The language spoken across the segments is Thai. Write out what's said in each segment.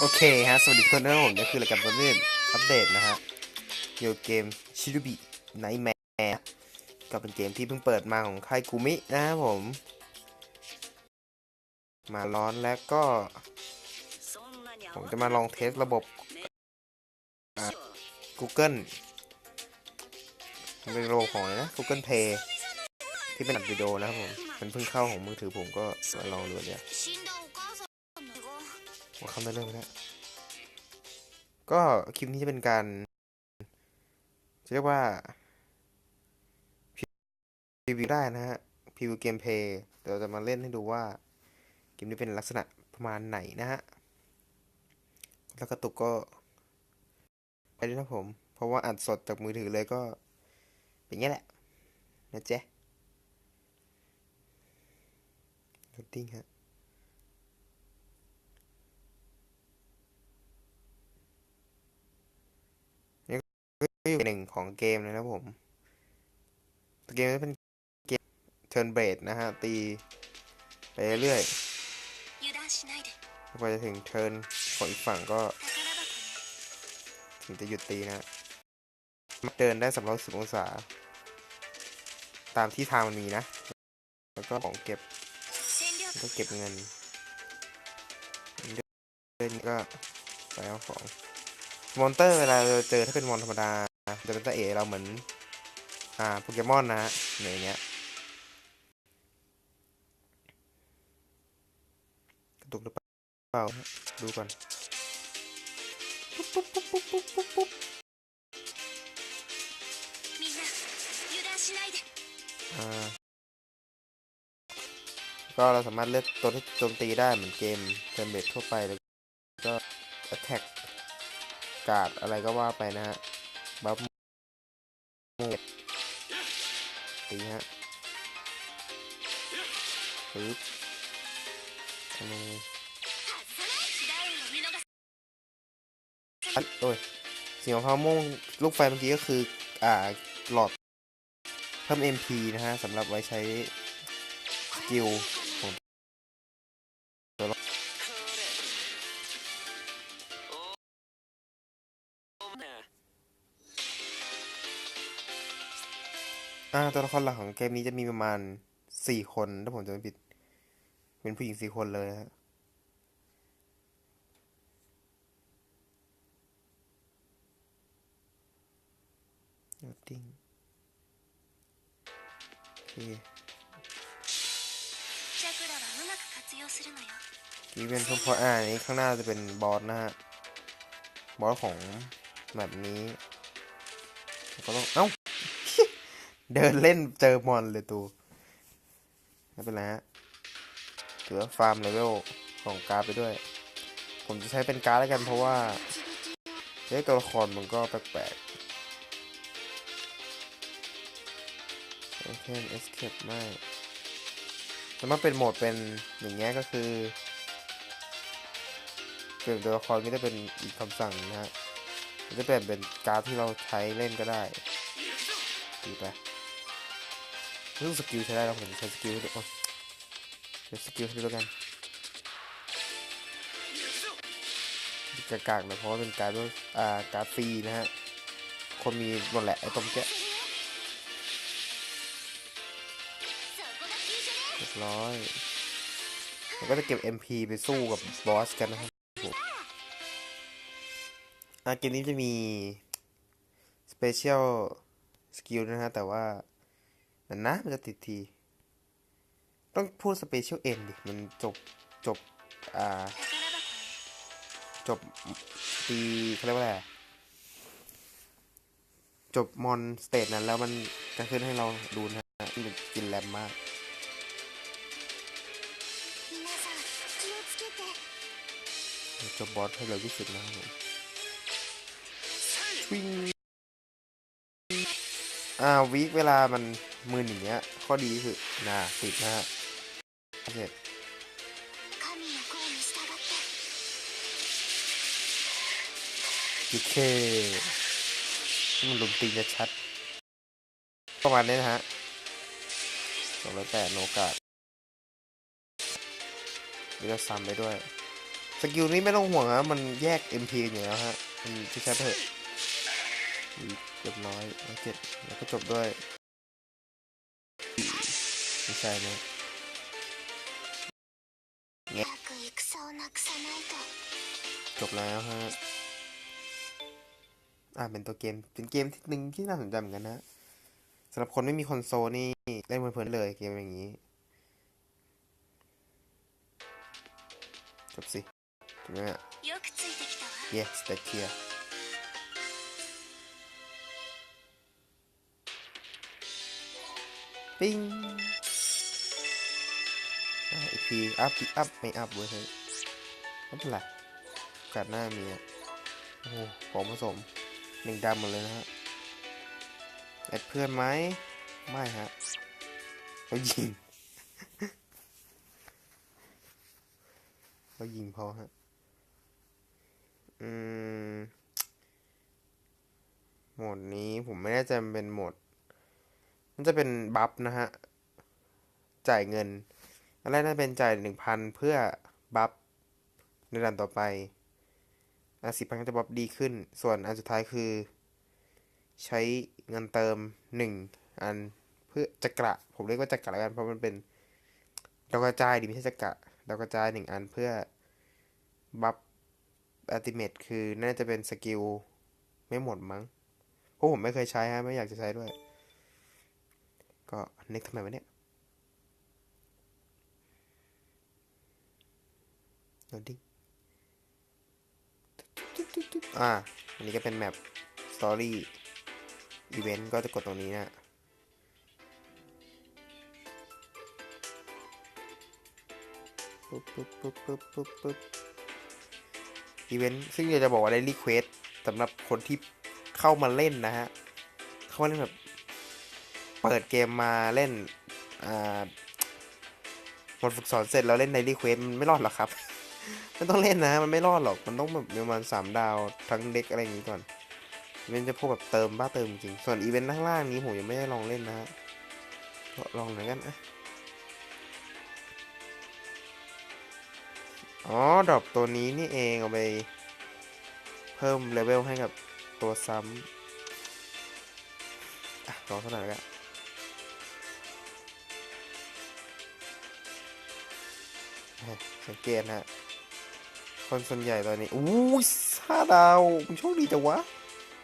โอเคฮะ สวัสดีทุกคนนะครับผมนี่คือรายการบอลเล่นอัปเดตนะฮะเกี่ยวกับเกมชิรุบิไนท์แมร์ก็เป็นเกมที่เพิ่งเปิดมาของค่ายกูมินะครับผม มาร้อนแล้วก็ ผมจะมาลองเทสระบบ Google มันเป็นระบบของนะ Google Play ที่เป็นอัดวิดีโอนะครับผม มันเพิ่งเข้าของมือถือผมก็มาลองดูเดี๋ยว ว่าคำได้เรื่องแล้วก็คลิปนี้จะเป็นการจะเรียกว่าพรีวิวได้นะฮะพรีวิวเกมเพลย์เดี๋ยวเราจะมาเล่นให้ดูว่าเกมนี้เป็นลักษณะประมาณไหนนะฮะแล้วกระตุกก็ไปด้วยนะผม เพราะว่าอัดสดจากมือถือเลยก็เป็นอย่างนี้แหละ นะเจ๊โหลดดิ้งฮะ ที่อยู่หนึ่งของเกมเลยนะผมเกมนี้เป็นเกมเทิร์นเบรดนะฮะ ตีไปเรื่อยกว่จะถึงเทิร์นของอีกฝั่งก็ ถึงจะหยุดตีนะเดินได้สำหรับสิบองศา ตามที่ทางมันมีนะ แล้วก็ของเก็บก็เก็บเงินเดินก็ไปเอาของ มอนเตอร์เวลาเจอถ้าเป็นมอนธรรมดา จะเป็นตาเอเราเหมือน อ่าโปเกมอนนะฮะอย่างเงี้ยกระตุกหรือเปล่าดูก่อนก็เราสามารถเลือกตัวที่โจมตีได้เหมือนเกมเทมเบดทั่วไปแล้วก็แอตแทก กาศอะไรก็ว่าไปนะฮะ บัฟมูตีฮะปึ๊บอันนี้โอ้ยสีของพาม่วงลูกไฟเมื่อกี้ก็คือ อ่า หลอด เพิ่ม MP นะฮะสำหรับไว้ใช้สกิล ตัวละครหลักของเกมนี้จะมีประมาณสี่คนถ้าผมจะไม่ผิด เป็นผู้หญิงสี่คนเลยฮะยอดดิงโอเคอีเวนต์เพิ่มออ่านี้ข้างหน้าจะเป็นบอสนะฮะ บอสของแบบนี้ ก็ต้อง เอ้า เดินเล่นเจอมอนเลยตูไม่เป็นไรฮะถือว่าฟาร์มเลเวลของการ์ดไปด้วย ผมจะใช้เป็นการ์ดแล้วกันเพราะว่าเฮ้ยตัวละครมันก็แปลกๆโอเคเอสเคปไม่สามาเป็นโหมดเป็นอย่างเงี้ยก็คือเปลี่ยนตัวละครก็จะเป็นอีกคำสั่งนะฮะมันจะเปลี่ยนเป็นการ์ดที่เราใช้เล่นก็ได้ดีไป เรื่องสกิลใช้ได้แล้วผมใช้สกิลเด้วยใช้สกิลด้วยกันกากากนะเพราะเป็นการด้วยอ่าการฟรีนะฮะ คนมีหมดแหละไอ้ต้มแกะเรียบร้อยเราก็จะเก็บ MP ไปสู้กับบอสกันนะครับอาเกมนี้จะมี สเปเชียลสกิลนะฮะ แต่ว่า มันนะมันจะติดที ต้องพูดสเปเชียลเอ็นดิ มันจบจบ อ่า จบตีเขาเรียกว่าอะไรจบมอนสเตจนั้นแล้วมันจะขึ้นให้เราดูนะที่มันกินแรมมากจบบอสให้เร็วที่สุดนะครับผมวิ่งอ่าวีคเวลามัน มืออย่างเงี้ยข้อดีคือนาติดนะฮะเสร็จยูเคมันลุมตีจะชัด ประมาณนี้นะฮะสองร้อยแปดโอกาสเลือกซ้ำไปด้วย สกิลนี้ไม่ต้องห่วงนะมันแยก MP อยู่แล้วฮะ มันชัดเถอะเกือบน้อยเจ็ดแล้วก็จบด้วย ไม่ใช่เลยจบแล้วฮะ อ่าเป็นตัวเกม เป็นเกมที่หนึ่งที่น่าสนใจเหมือนกันนะสำหรับคนไม่มีคอนโซลนี่เล่นเพลินเลยเกมอย่างนี้ จบสิจบไหมอะ Yes, that's here. ปิ้ง อะอีกทีอัพอีกอัพไม่อัพเว้ยเฮ้ยไม่เป็นไรกาสหน้ามีอะโอ้โหของผสมหนึ่งดำหมดเลยนะฮะแอดเพื่อนไหมไม่ฮะเขายิงเขายิงพอฮะอืมโหมดนี้ผมไม่แน่ใจมันเป็นโหมด มันจะเป็นบัฟนะฮะ จ่ายเงิน อันแรกน่าจะเป็นจ่ายหนึ่งพันเพื่อบัฟในด่านต่อไปอะสิบพันก็จะบัฟดีขึ้น ส่วนอันสุดท้ายคือ ใช้เงินเติมหนึ่งอันเพื่อจักระ ผมเรียกว่าจักระแล้วกันเพราะมันเป็นดาวกระจายดิไม่ใช่จักระดาวกระจายหนึ่งอันเพื่อบัฟอัลติเมทคือน่าจะเป็นสกิลไม่หมดมั้งเพราะผมไม่เคยใช้ฮะไม่อยากจะใช้ด้วย ก็นึกทำไมวะเนี่ย โหลดดิ้งอ่า อันนี้ก็เป็นแมปสตอรี่อีเวนต์ก็จะกดตรงนี้นะปุ๊บปุ๊บปุ๊บปุ๊บปุ๊บปุ๊บอีเวนต์ซึ่งอยากจะบอกว่าได้รีเควสสำหรับคนที่เข้ามาเล่นนะฮะ เข้ามาเล่นแบบ เปิดเกมมาเล่น อ่าหมดฝึกสอนเสร็จแล้วเล่นในรีเควสมันไม่รอดหรอกครับ ไม่ต้องเล่นนะ มันไม่รอดหรอก มันต้องแบบประมาณสามดาวทั้งเด็กอะไรอย่างนี้ก่อนมันจะพวกแบบเติมบ้าเติมจริง ส่วนอีเวนต์ข้างล่างนี้ผมยังไม่ได้ลองเล่นนะฮะลองหน่อยกันอะอ๋อ ดรอปตัวนี้นี่เองเอาไปเพิ่มเลเวลให้กับตัวซ้ำอะลองสักหน่อยกันสังเกตนะฮะ คนส่วนใหญ่ตอนนี้อู้ห้าดาวมึงโชคดีจังวะ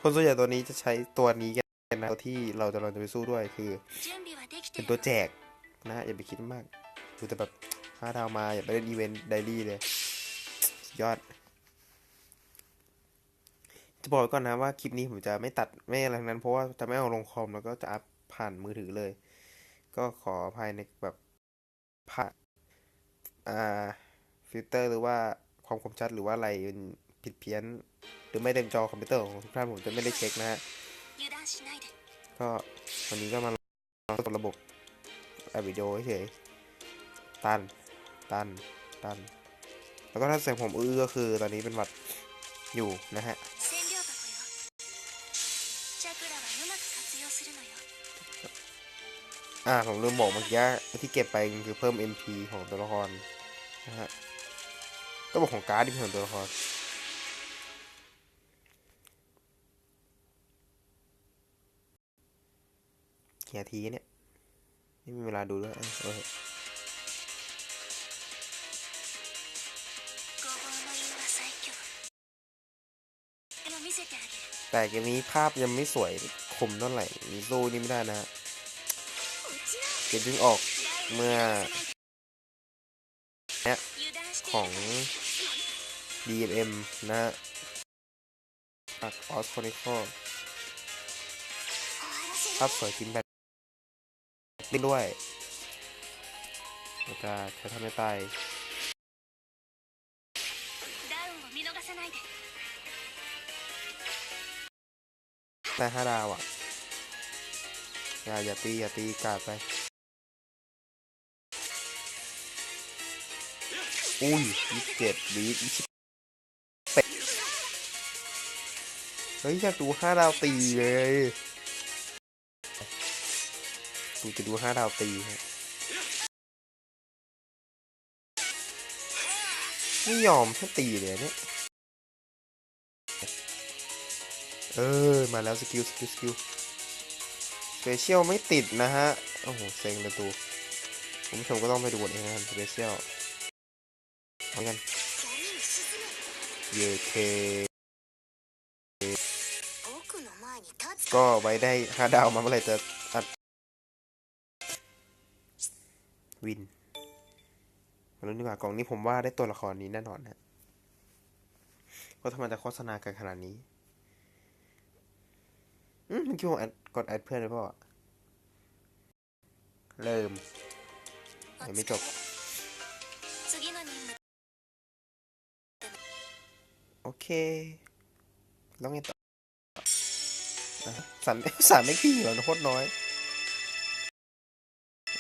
คนส่วนใหญ่ตัวนี้จะใช้ตัวนี้กันนะที่เราจะลองจะไปสู้ด้วยคือ เป็นตัวแจกนะอย่าไปคิดมากดูแต่แบบห้าดาวมาอย่าไปเล่นอีเวนต์ไดรี่เลยยอด จะบอกก่อนนะว่าคลิปนี้ผมจะไม่ตัดไม่อะไรนั้น เพราะว่าจะไม่เอาลงคอมแล้วก็จะอัพผ่านมือถือเลย ก็ขออภัยในแบบผ่านอ่าฟิลเตอร์หรือว่า ความคมชัดหรือว่าอะไรผิดเพี้ยน หรือไม่เต็มจอคอมพิวเตอร์ของทุกท่านผมจะไม่ได้เช็คนะฮะก็วันนี้ก็มาลองระบบแอปวิดีโอเฉยตัน ตัน ตัน แล้วก็ถ้าเสียงผมอื้อก็คือตอนนี้เป็นหวัดอยู่นะฮะอ่าผมลืมบอกเมื่อกี้ที่เก็บไปคือเพิ่ม MP ของตัวละครนะฮะ ระบบของการ์ดที่เป็นของตัวละครกี่ทีเนี่ยไม่มีเวลาดูด้วยเออแต่เกมนี้ภาพยังไม่สวยคมเท่าไหร่สู้นี่ไม่ได้นะเกมเพิ่งออกเมื่อเนี่ยของ DMM นะฮะอักออสคอนิคอลภาพสวยกินแบบนี้ด้วยจะใช้ทำไม่ตายแต่ห้าดาวอะ อย่าอย่าตี อย่าตีกาดไป อุ้ยยี่สิบเจ็ดวียี่สิบ เฮ้ยอยากดูห้าดาวตีเลยกูจะดูห้าดาวตีฮะไม่ยอมให้ตีเลยเนี่ย เออ มาแล้วสกิลสกิลสกิลสเปเชียลไม่ติดนะฮะ โอ้โห เซ็งเลยตูคุณผู้ชมก็ต้องไปดูเองนะสเปเชียลเอากันเยเค ก็ไว้ได้ห้าดาวมาเมื่อไรจะตัดวินมาลุ้นดีกว่ากล่องนี้ผมว่าได้ตัวละครนี้แน่นอนนะก็ทำไมจะโฆษณากันขนาดนี้อืมเมื่อกี้ผมกดแอดเพื่อนเลยพ่อเริ่มยังไม่จบโอเคแล้วไงต่อ อะสามสามไม่ขี้เหรอโคตรน้อย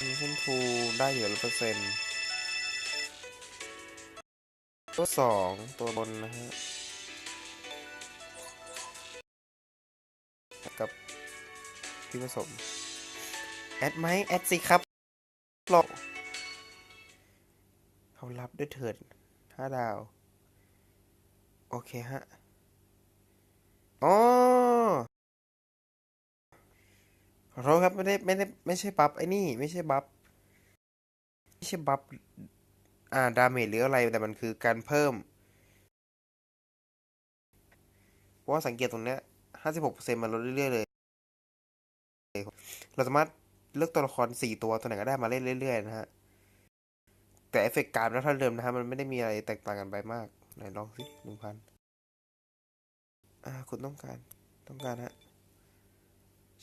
มีเส้นทูได้อยู่ร้อยเปอร์เซ็นต์ตัวสองตัวบนนะฮะกับที่ผสม แอดไหมแอดสิครับรอเขารับด้วยเถิดห้าดาว โอเคฮะอ๋อ ขอโทษครับไม่ได้ไม่ได้ไม่ใช่บัฟไอ้นี่ไม่ใช่บัฟไม่ใช่บัฟอ่าดาเมจหรืออะไรแต่มันคือการเพิ่ม เพราะว่าสังเกตตรงเนี้ยห้าสิบหกเปอร์เซ็นต์มันลดเรื่อยๆเลย เราสามารถเลือกตัวละครสี่ตัวตัวไหนก็ได้มาเล่นเรื่อยๆนะฮะ แต่เอฟเฟกต์การแล้วเท่าเดิมนะฮะ มันไม่ได้มีอะไรแตกต่างกันไปมากไหนลองสิหนึ่งพันอ่าคุณต้องการต้องการฮะ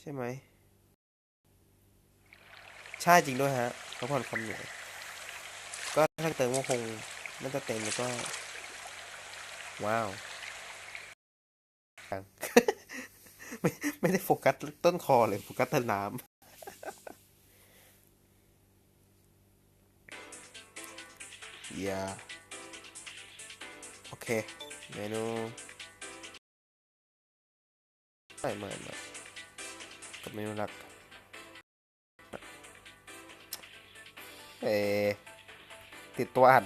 ใช่ไหม ใช่จริงด้วยฮะพักผ่อนความเหนื่อยก็ถ้าเติมก็คงน่าจะเต็มแล้วก็ ว้าวไม่ไม่ได้โฟกัสต้นคอเลยโฟกัสแต่น้ำอย่าโอเค เมนูไม่ไม่ไม่กับเมนูหลัก เอติดตัวอัด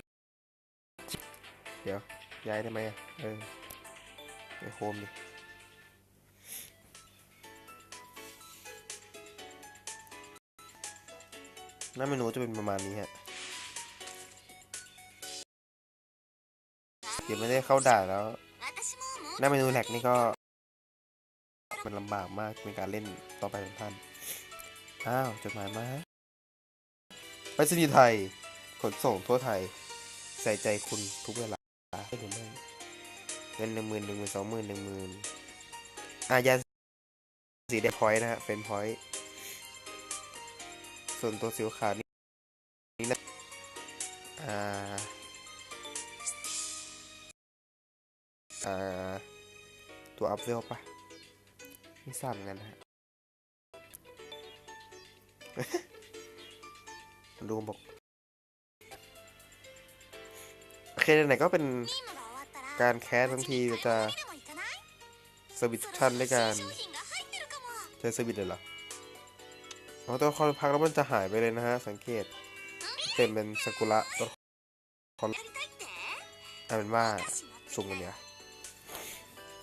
เดี๋ยว ย้ายได้ไหมเออไปโฮมดิหน้าเมนูจะเป็นประมาณนี้ฮะ เดี๋ยวไม่ได้เข้าด่าแล้ว หน้าเมนูแหลกนี่ก็ มันลำบากมากในการเล่นต่อไปของท่าน อ้าว จดหมายมาฮะ ไปรษณีย์ไทย ขนส่งทั่วไทย ใส่ใจคุณทุกเวลาได้หรือไม่เงินหนึ่งหมื่นหนึ่งหมื่นสองหมื่นหนึ่งหมื่นอายาสีแดงพอยต์นะฮะเป็นพอยต์ส่วนตัวสีขาวนี่นี่นะอ่าอ่า ตัวอัพเวลปะไม่ทราบเหมือนกันนะฮะ ดูบอกโอเคไหนก็เป็นการแคสทั้งทีจะเซอร์วิสชันด้วยการใช้เซอร์วิสเลยเหรอพอตัวครพักแล้วมันจะหายไปเลยนะฮะ สังเกตเต็มเป็นสกุละตัวคอนอาเป็นว่าสุ่มกันเนี่ย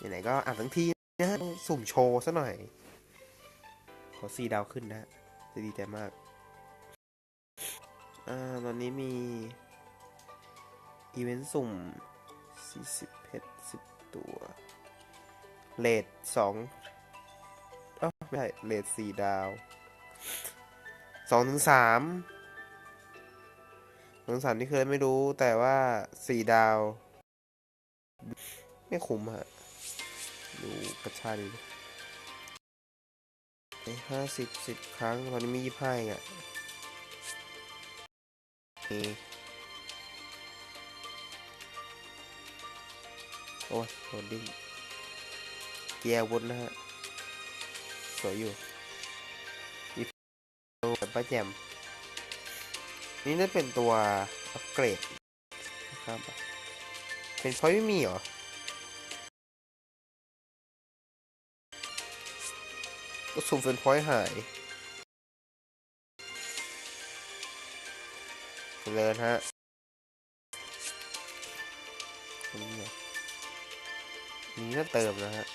องไหนก็อ่านทั้งทีนะฮะ สุ่มโชว์ซะหน่อย ขอสี่ดาวขึ้นนะ จะดีใจมาก อ่าตอนนี้มี อีเวนต์สุ่ม 40เพชร10 ตัว เลทสองเอ้าไม่ใช่เลทสี่ดาวสองถึงสามสองถึงสามนี่เคยไม่รู้แต่ว่าสี่ดาว ไม่คุ้มฮะ ดูกระชาดีห้าสิบสิบครั้ง ตอนนี้มียี่ห้าองอะ โอ้ยโหดิ้งเกียร์วุนนะฮะ สวยอยู่มีแบบป้าแจม นี่น่าเป็นตัวอัปเกรดนะครับ เป็นพราะไม่มีเหรอก็สุ่มเป็นพอยหาย เลยฮะตัวนี้เหรอนี่น่าเติมนะฮะ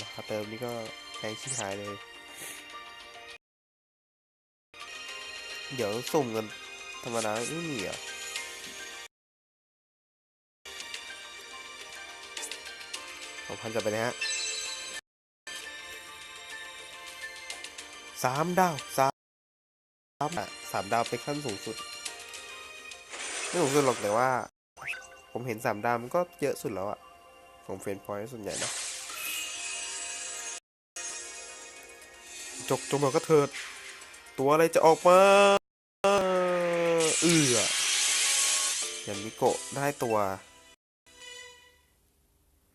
ราคาเติมนี่ก็แพงชิบหายเลย เดี๋ยวสุ่มกันธรรมดาไม่มีเหรอะสองพันจะไปนะฮะสามดาวสามอะสามดาวเป็นขั้นสูงสุด ไม่สูงสุดหรอกแต่ว่า ผมเห็นสามดาวมันก็เยอะสุดแล้วอะของเฟรนพอยต์ส่วนใหญ่นะจกจงบอกก็เถิด ตัวอะไรจะออกมาเอือยันมิโกะได้ตัว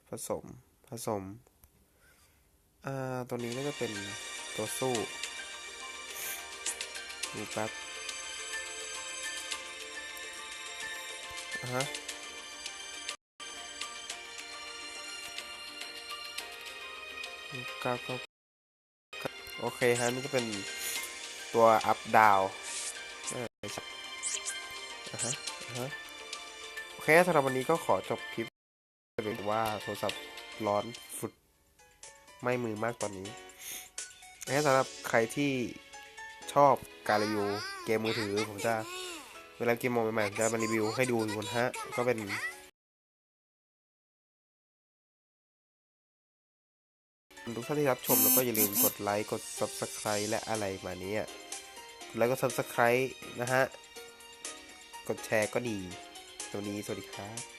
ผสม ผสม อ่า ตัวนี้น่าจะเป็นตัวสู้ดูแป๊บ ฮะก้าก้าโอเคฮะนี่ก็เป็นตัวอัพดาวฮะฮะโอเคสำหรับวันนี้ก็ขอจบคลิปเป็นว่าโทรศัพท์ร้อนฟุดไม่มือมากตอนนี้โอเคสำหรับใครที่ชอบการรีวิวเกมมือถือผมจะ เวลาเกมมองใหม่ๆจะมารีวิวให้ดูอยู่นะฮะ ก็เป็นทุกท่านที่รับชมแล้วก็อย่าลืมกดไลค์กด Subscribe และอะไรมานี้ยกดไลค์กด Subscribe นะฮะ กดแชร์ก็ดี ตัวนี้สวัสดีครับ